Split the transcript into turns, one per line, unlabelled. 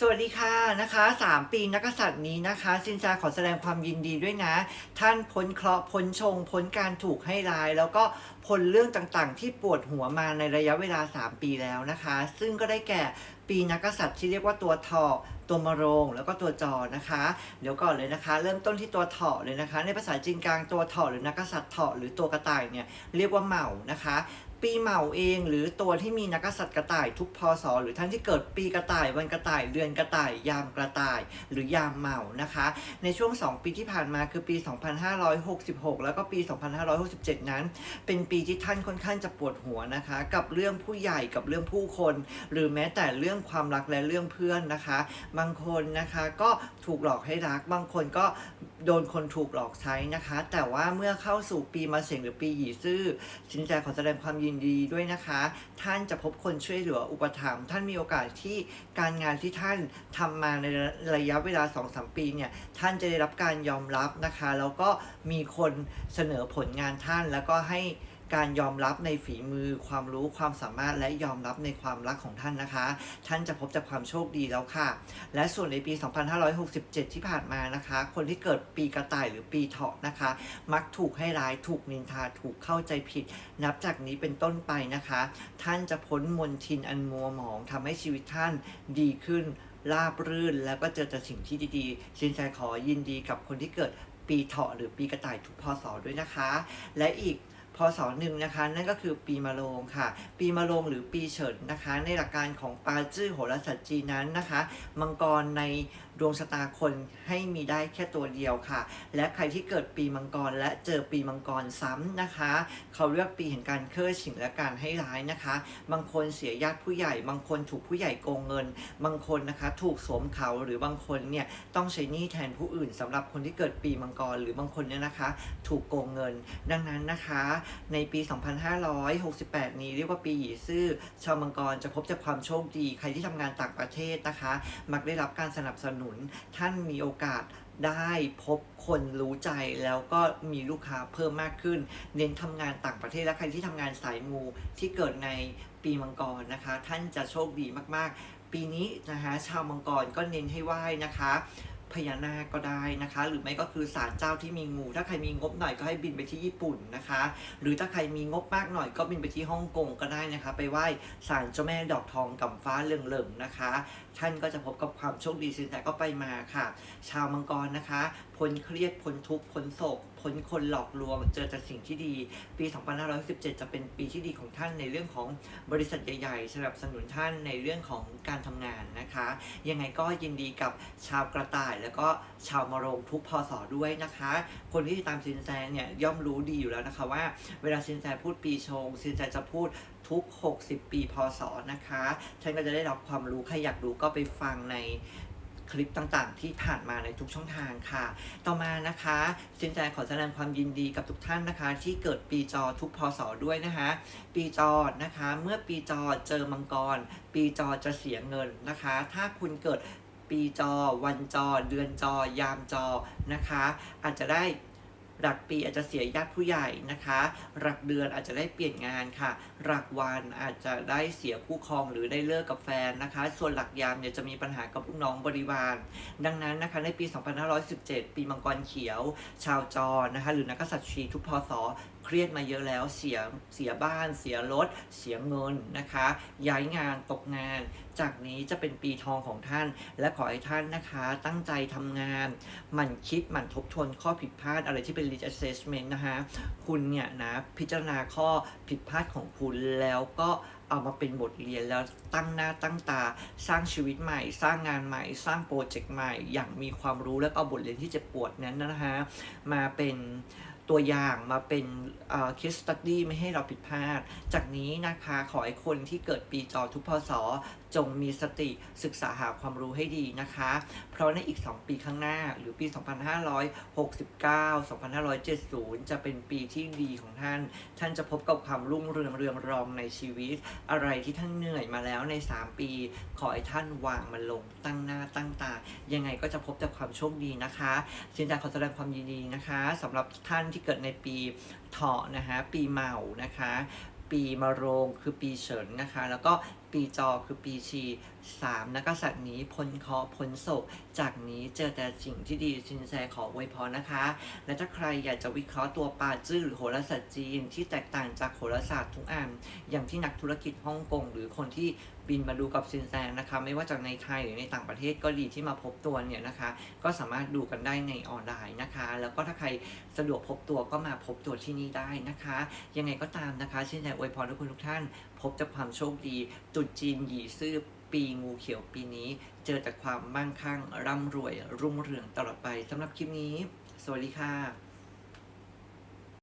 สวัสดีค่ะนะคะ3ปีนักกษัตริย์นี้นะคะสินจาขอแสดงความยินดีด้วยนะ ท่านพ้นเคราะห์พ้นชง พ้นการถูกให้ร้าย แล้วก็พ้นเรื่องต่างๆ ที่ปวดหัวมาในระยะเวลา 3 ปีแล้วนะคะ ซึ่งก็ได้แก่ปีนักกษัตริย์ที่เรียกว่าตัวทอตัวมโรงแล้วก็ตัวจอนะคะ เดี๋ยวก่อนเลยนะคะ เริ่มต้นที่ตัวเถาะเลยนะคะ ในภาษาจีนกลางตัวเถาะหรือนักกษัตริย์เถาะหรือตัวกระต่ายเนี่ยเรียกว่าเหมานะคะ ปีเหมาเองหรือตัวที่มีนักกษัตริย์กระต่ายทุกพศหรือท่านที่เกิดปีกระต่ายวันกระต่ายเดือนกระต่าย ยามกระต่าย หรือยามเหมานะคะ ในช่วง 2 ปีที่ผ่านมาคือปี 2566 แล้วก็ปี 2567 นั้น เป็นปีที่ท่านค่อนข้างจะปวดหัวนะคะ กับเรื่องผู้ใหญ่กับเรื่องผู้คน หรือแม้แต่เรื่องความรักและเรื่องเพื่อนนะคะ บางคนนะคะก็ถูกหลอกให้รักบางคนก็โดนคนถูกหลอกใช้นะคะ แต่ว่าเมื่อเข้าสู่ปีมาเสงหรือปีหยีซื่อสินแจขอแสดงความยินดีด้วยนะคะ ท่านจะพบคนช่วยเหลืออุปถัมภ์ท่านมีโอกาสที่การงานที่ท่านทำมาในระยะเวลา2-3ปีเนี่ยท่านจะได้รับการยอมรับนะคะ แล้วก็มีคนเสนอผลงานท่านแล้วก็ให้ การยอมรับในฝีมือความรู้ความสามารถและยอมรับในความรักของท่านนะคะ ท่านจะพบจากความโชคดีแล้วค่ะ และส่วนในปี 2567 ที่ผ่านมานะคะ คนที่เกิดปีกระต่ายหรือปีเถาะนะคะ มักถูกให้ร้ายถูกนินทาถูกเข้าใจผิด นับจากนี้เป็นต้นไปนะคะ ท่านจะพ้นมนทินอันมัวหมองทำให้ชีวิตท่านดีขึ้นราบรื่นแล้วก็เจอแต่สิ่งที่ดีๆสินใจขอยินดีกับคนที่เกิดปีเถาะหรือปีกระต่ายทุกพศด้วยนะคะ และอีก พศหนึ่งนะคะ นั่นก็คือปีมะโรงค่ะ ปีมะโรงหรือปีเฉินนะคะ ในหลักการของปาจื้อโหราศาสตร์จีนนั้นนะคะ มังกรในดวงชะตาคนให้มีได้แค่ตัวเดียวค่ะ และใครที่เกิดปีมังกรและเจอปีมังกรซ้ำนะคะ เขาเรียกปีแห่งการเคลื่อฉิงและการให้ร้ายนะคะ บางคนเสียญาติผู้ใหญ่ บางคนถูกผู้ใหญ่โกงเงิน บางคนนะคะถูกสวมเขาหรือบางคนเนี่ยต้องใช้หนี้แทนผู้อื่นสำหรับคนที่เกิดปีมังกรหรือบางคนเนี่ยนะคะ ถูกโกงเงิน ดังนั้นนะคะในปี 2568 นี้เรียกว่าปีหยีซื่อชาวมังกรจะพบจากความโชคดี ใครที่ทำงานต่างประเทศนะคะ มักได้รับการสนับสนุน ท่านมีโอกาสได้พบคนรู้ใจแล้วก็มีลูกค้าเพิ่มมากขึ้น เน้นทำงานต่างประเทศและใครที่ทำงานสายมูที่เกิดในปีมังกรนะคะ ท่านจะโชคดีมากๆ ปีนี้นะคะชาวมังกรก็เน้นให้ไหว้นะคะ พญานาคก็ได้นะคะ หรือไม่ก็คือศาลเจ้าที่มีงู ถ้าใครมีงบหน่อยก็ให้บินไปที่ญี่ปุ่นนะคะ หรือถ้าใครมีงบมากหน่อยก็บินไปที่ฮ่องกงก็ได้นะคะ ไปไหว้ศาลเจ้าแม่ดอกทองกำฟ้าเหลืองๆนะคะ ท่านก็จะพบกับความโชคดีสินแสก็ไปมาค่ะ ชาวมังกรนะคะพ้นเครียดพ้นทุกข์พ้นโศกพ้นคนหลอกลวง เจอแต่สิ่งที่ดี ปี 2517 จะเป็นปีที่ดีของท่านในเรื่องของบริษัทใหญ่ๆสนับสนุนท่านในเรื่องของการทำงานนะคะ ยังไงก็ยินดีกับชาวกระต่าย แล้วก็ชาวมะโรงทุกพศด้วยนะคะ คนที่ติดตามซินแซเนี่ยย่อมรู้ดีอยู่แล้วนะคะว่า เวลาซินแซพูดปีชงซินแซจะพูด ทุก 60 ปีพศนะคะ ท่านก็จะได้รับความรู้ ใครอยากรู้ก็ไปฟังในคลิปต่างๆ ที่ผ่านมาในทุกช่องทางค่ะ ต่อมานะคะสินใจขอแสดงความยินดีกับทุกท่านนะคะ ที่เกิดปีจอทุกพศด้วยนะคะ ปีจอนะคะ เมื่อปีจอเจอมังกร ปีจอจะเสียเงินนะคะ ถ้าคุณเกิดปีจอ วันจอ เดือนจอ ยามจอนะคะ อาจจะได้ หลักปีอาจจะเสียญาติผู้ใหญ่นะคะ หลักเดือนอาจจะได้เปลี่ยนงานค่ะ หลักวันอาจจะได้เสียคู่ครองหรือได้เลิกกับแฟนนะคะ ส่วนหลักยามเนี่ยจะมีปัญหากับลูกน้องบริวาร ดังนั้นนะคะในปี 2517 ปีมังกรเขียว ชาวจอนะคะ หรือนักษัตริย์ชีทุกพศเครียดมาเยอะแล้วเสียเสียบ้าน เสียรถ เสียเงินนะคะ ย้ายงานตกงาน จากนี้จะเป็นปีทองของท่าน และขอให้ท่านนะคะ ตั้งใจทำงาน หมั่นคิดหมั่นทบทวนข้อผิดพลาดอะไรที่เป็น risk assessment นะคะคุณเนี่ยนะพิจารณาข้อผิดพลาดของคุณแล้วก็เอามาเป็นบทเรียนแล้วตั้งหน้าตั้งตา สร้างชีวิตใหม่ สร้างงานใหม่ สร้างโปรเจกต์ใหม่ อย่างมีความรู้แล้วเอาบทเรียนที่เจ็บปวดนั้นนะคะมาเป็น ตัวอย่างมาเป็นเคสตัดดี้ไม่ให้เราผิดพลาด จากนี้นะคะขอให้คนที่เกิดปีจอทุกพศจงมีสติศึกษาหาความรู้ให้ดีนะคะ เพราะในอีก 2 ปีข้างหน้าหรือปี 2569 2570 จะเป็นปีที่ดีของท่าน ท่านจะพบกับความรุ่งเรืองเรืองรองในชีวิต อะไรที่ท่านเหนื่อยมาแล้วใน 3 ปี ขอให้ท่านวางมันลงตั้งหน้าตั้งตา ยังไงก็จะพบแต่ความโชคดีนะคะสินใจขอแสดงความยินดีนะคะสำหรับท่านที่เกิดในปีเถาะนะคะ ปีเมานะคะ ปีมะโรงคือปีเฉินนะคะ แล้วก็ปีจอคือปีชีสามนักษัตริย์นี้พ้นเคราะห์พ้นโศก จากนี้เจอแต่สิ่งที่ดีสินแสขออวยพรนะคะ และถ้าใครอยากจะวิเคราะห์ตัวปาจื้อหรือโหราศาสตร์จีนที่แตกต่างจากโหราศาสตร์ทุกอันอย่างที่นักธุรกิจฮ่องกงหรือคนที่บินมาดูกับซินแซงนะคะ ไม่ว่าจากในไทยหรือในต่างประเทศก็ดีที่มาพบตัวเนี่ยนะคะ ก็สามารถดูกันได้ในออนไลน์นะคะ แล้วก็ถ้าใครสะดวกพบตัวก็มาพบตัวที่นี่ได้นะคะ ยังไงก็ตามนะคะซินแซงอวยพรทุกคนทุกท่านพบแต่ความโชคดีจุดจีนหยีซื่อปีงูเขียวปีนี้ เจอแต่ความมั่งคั่งร่ำรวยรุ่งเรืองตลอดไปสำหรับคลิปนี้ สวัสดีค่ะ